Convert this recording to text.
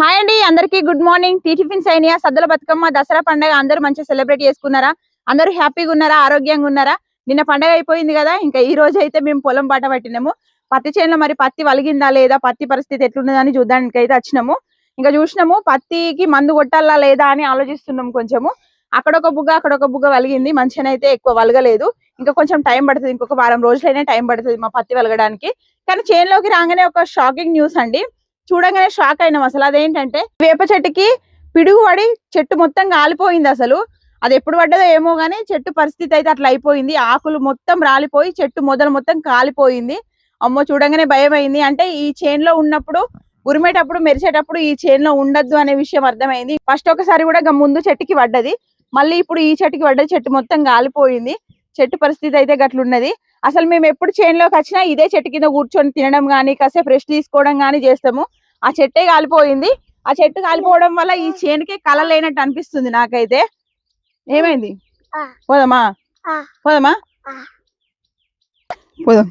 Hi అండి అందరికీ good morning. టీటిఫిన్ సైనియా సద్దుల బతుకమ్మ దసరా పండుగ అందరూ మంచిగా సెలబ్రేట్ చేసుకున్నారా? అందరూ హ్యాపీగా ఉన్నారా? ఆరోగ్యంగా ఉన్నారా? నిన్న పండగ అయిపోయింది కదా ఇంకా ఈ రోజు అయితే మేము పొలం పాట పట్టినాము. పత్తి చేనులో మరి పత్తి వలిగిందా లేదా పత్తి పరిస్థితి ఎట్లున్నదని చూడడానికి అయితే వచ్చినాము. ఇంకా చూసినాము పత్తికి మందు కొట్టాలా లేదా అని ఆలోచిస్తున్నాం కొంచెము. అక్కడ ఒక బుగ్గ అక్కడ ఒక బుగ్గ వలిగింది మంచిగానైతే ఎక్కువ వలగలేదు. ఇంకా కొంచెం టైం పడుతుంది ఇంకొక వారం రోజులైనా టైం పడుతుంది మా పత్తి వలగడానికి. కానీ చేనులోకి రాగానే ఒక షాకింగ్ న్యూస్ అండి. చూడగానే షాక్ అయినాం అసలు. అదేంటంటే వేప చెట్టుకి పిడుగు పడి చెట్టు మొత్తం కాలిపోయింది అసలు. అది ఎప్పుడు పడ్డదో ఏమో గానీ చెట్టు పరిస్థితి అయితే అట్లా అయిపోయింది. ఆకులు మొత్తం రాలిపోయి చెట్టు మొదలు మొత్తం కాలిపోయింది. అమ్మో చూడంగానే భయం అయింది అంటే ఈ చేన్లో ఉన్నప్పుడు ఉరిమేటప్పుడు మెరిసేటప్పుడు ఈ చేన్లో ఉండద్దు అనే విషయం అర్థమైంది. ఫస్ట్ ఒకసారి కూడా ముందు చెట్టుకి పడ్డది. మళ్ళీ ఇప్పుడు ఈ చెట్టుకి పడ్డది. చెట్టు మొత్తం కాలిపోయింది. చెట్టు పరిస్థితి అయితే గట్లున్నది. అసలు మేము ఎప్పుడు చేనులోకి వచ్చినా ఇదే చెట్టు కింద కూర్చొని తినడం కానీ కాసేపు రెస్ట్ తీసుకోవడం కానీ చేస్తాము. ఆ చెట్టే కాలిపోయింది ఆ చెట్టు కాలిపోవడం వల్ల ఈ చేనుకే కళ లేనట్టు అనిపిస్తుంది నాకైతే ఏమైంది ఆ. పోదామా ఆ. పోదామా ఆ. పోదాం